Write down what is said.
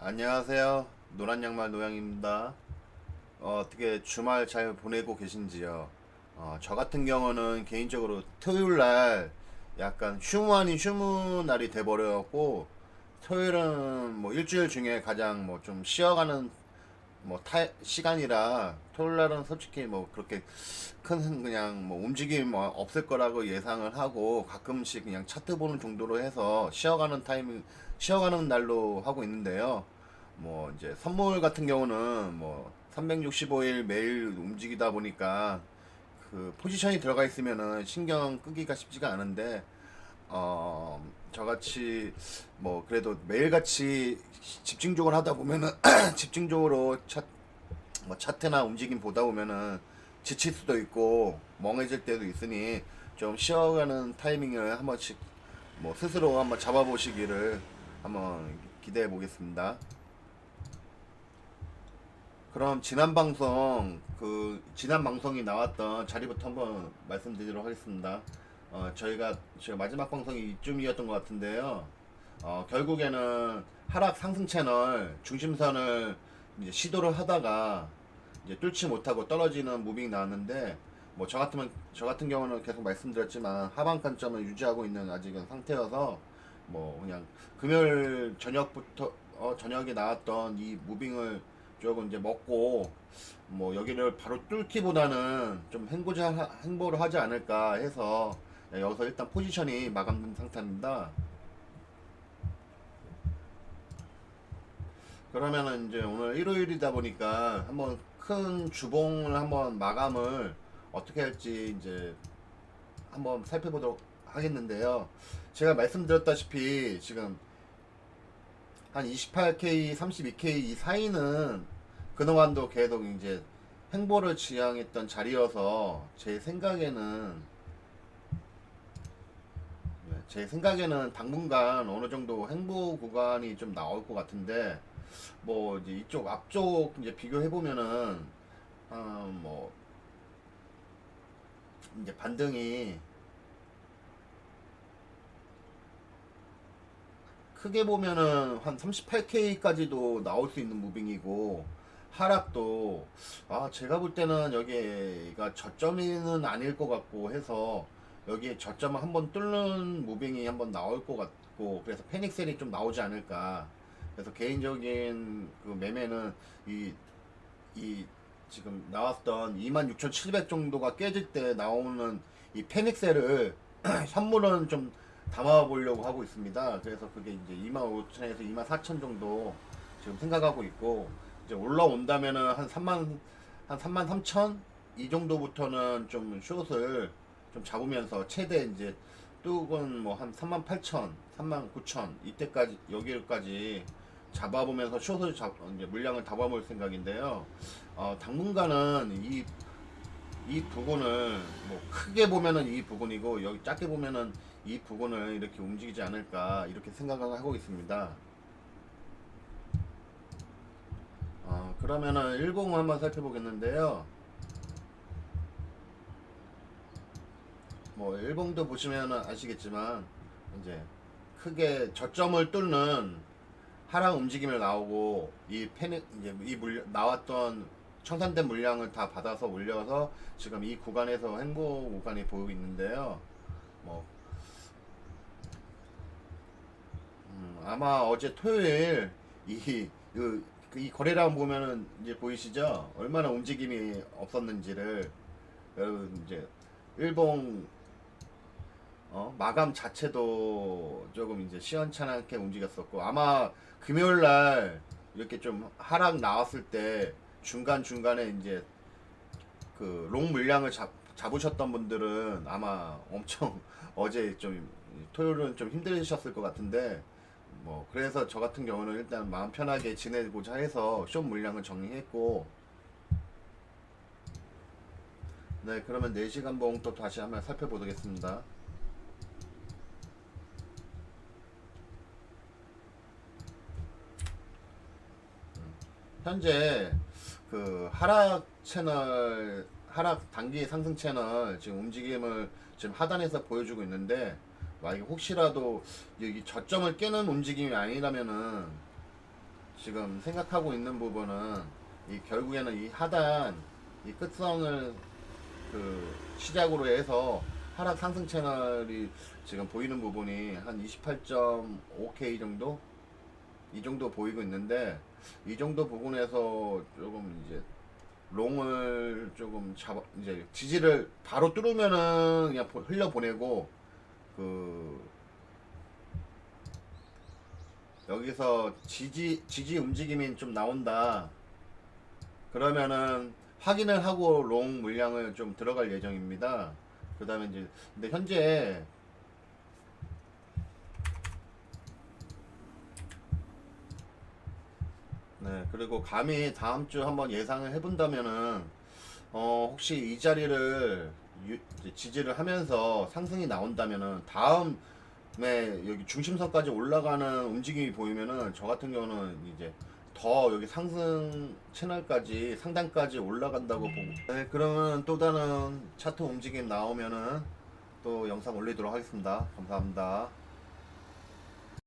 안녕하세요. 노란 양말 노양입니다. 어, 떻게 주말 잘 보내고 계신지요? 어, 저 같은 경우는 개인적으로 토요일 날 약간 휴무 아닌 휴무 날이 돼버려갖고 토요일은 뭐 일주일 중에 가장 뭐 좀 쉬어가는 뭐 타, 시간이라 토요일 날은 솔직히 뭐 그렇게 큰 그냥 뭐 움직임 뭐 없을 거라고 예상을 하고 가끔씩 그냥 차트 보는 정도로 해서 쉬어가는 타이밍 쉬어가는 날로 하고 있는데요. 뭐 이제 선물 같은 경우는 뭐 365일 매일 움직이다 보니까 그 포지션이 들어가 있으면은 신경 끄기가 쉽지가 않은데 어 저같이 뭐 그래도 매일같이 집중적으로 하다 보면은 집중적으로 차, 뭐 차트나 움직임 보다 보면은 지칠 수도 있고 멍해질 때도 있으니 좀 쉬어가는 타이밍을 한 번씩 뭐 스스로 한번 잡아보시기를 한번 기대해 보겠습니다. 그럼 지난 방송 그 지난 방송이 나왔던 자리부터 한번 말씀드리도록 하겠습니다. 어, 저희가 제가 마지막 방송이 이쯤이었던 것 같은데요. 어, 결국에는 하락 상승 채널 중심선을 이제 시도를 하다가 이제 뚫지 못하고 떨어지는 무빙이 나왔는데 뭐 저 같으면 저 같은 경우는 계속 말씀드렸지만 하방 관점을 유지하고 있는 아직은 상태여서 뭐 그냥 금요일 저녁부터 어, 저녁에 나왔던 이 무빙을 조금 이제 먹고 뭐 여기를 바로 뚫기보다는 좀 행보자 행보를 하지 않을까 해서 여기서 일단 포지션이 마감된 상태입니다. 그러면은 이제 오늘 일요일이다 보니까 한번 큰 주봉을 한번 마감을 어떻게 할지 이제 한번 살펴보도록 하겠는데요. 제가 말씀드렸다시피 지금 한 28K, 32K 이 사이는 그동안도 계속 이제 행보를 지향했던 자리여서 제 생각에는 네, 제 생각에는 당분간 어느 정도 행보 구간이 좀 나올 것 같은데 뭐 이제 이쪽 앞쪽 이제 비교해 보면은 아뭐 이제 반등이 크게 보면은 한 38K까지도 나올 수 있는 무빙이고 하락도 아 제가 볼 때는 여기가 저점은 아닐 것 같고 해서 여기에 저점을 한번 뚫는 무빙이 한번 나올 것 같고 그래서 패닉셀이 좀 나오지 않을까 그래서 개인적인 그 매매는 이 이 지금 나왔던 26,700 정도가 깨질 때 나오는 이 패닉셀을 선물은 좀 담아 보려고 하고 있습니다. 그래서 그게 이제 25,000에서 24,000 정도 지금 생각하고 있고 이제 올라온다면은 한 3만 한 3만 3천 이 정도부터는 좀 숏을 좀 잡으면서 최대 이제 뚝은 뭐 한 3만 8천, 3만 9천 이때까지 여기까지 잡아보면서 숏을 잡 이제 물량을 잡아볼 생각인데요. 어, 당분간은 이 이 부분을 뭐 크게 보면은 이 부분이고 여기 작게 보면은 이 부분을 이렇게 움직이지 않을까 이렇게 생각을 하고 있습니다. 어, 그러면은 일봉 한번 살펴보겠는데요. 뭐 일봉도 보시면은 아시겠지만 이제 크게 저점을 뚫는 하락 움직임을 나오고 이 패닉 이제 이물 나왔던 청산된 물량을 다 받아서 올려서 지금 이 구간에서 행보 구간이 보이고 있는데요. 뭐 음, 아마 어제 토요일 이, 그, 그이 거래량 보면은 이제 보이시죠? 얼마나 움직임이 없었는지를 여러분 이제 일봉 어, 마감 자체도 조금 이제 시원찮게 움직였었고 아마 금요일 날 이렇게 좀 하락 나왔을 때 중간 중간에 이제 그 롱 물량을 잡, 잡으셨던 분들은 아마 엄청 어제 좀 토요일은 좀 힘드셨을 것 같은데 뭐 그래서 저 같은 경우는 일단 마음 편하게 지내고자 해서 숏 물량을 정리했고 네 그러면 4시간 봉 또 다시 한번 살펴보겠습니다 현재 그 하락 채널 하락 단기 상승 채널 지금 움직임을 지금 하단에서 보여주고 있는데 만약에 혹시라도 여기 저점을 깨는 움직임이 아니라면은 지금 생각하고 있는 부분은 이 결국에는 이 하단 이 끝선을 그 시작으로 해서 하락 상승 채널이 지금 보이는 부분이 한 28.5K 정도 이 정도 보이고 있는데 이 정도 부분에서 조금 이제 롱을 조금 잡아 이제 지지를 바로 뚫으면은 그냥 보- 흘려 보내고 그 여기서 지지 지지 움직임이 좀 나온다. 그러면은 확인을 하고 롱 물량을 좀 들어갈 예정입니다. 그다음에 이제 근데 현재 네 그리고 감히 다음 주 한번 예상을 해본다면은 어 혹시 이 자리를 유- 지지를 하면서 상승이 나온다면은 다음에 여기 중심선까지 올라가는 움직임이 보이면은 저 같은 경우는 이제 더 여기 상승 채널까지 상단까지 올라간다고 보고. 네 그러면 또 다른 차트 움직임 나오면은 또 영상 올리도록 하겠습니다. 감사합니다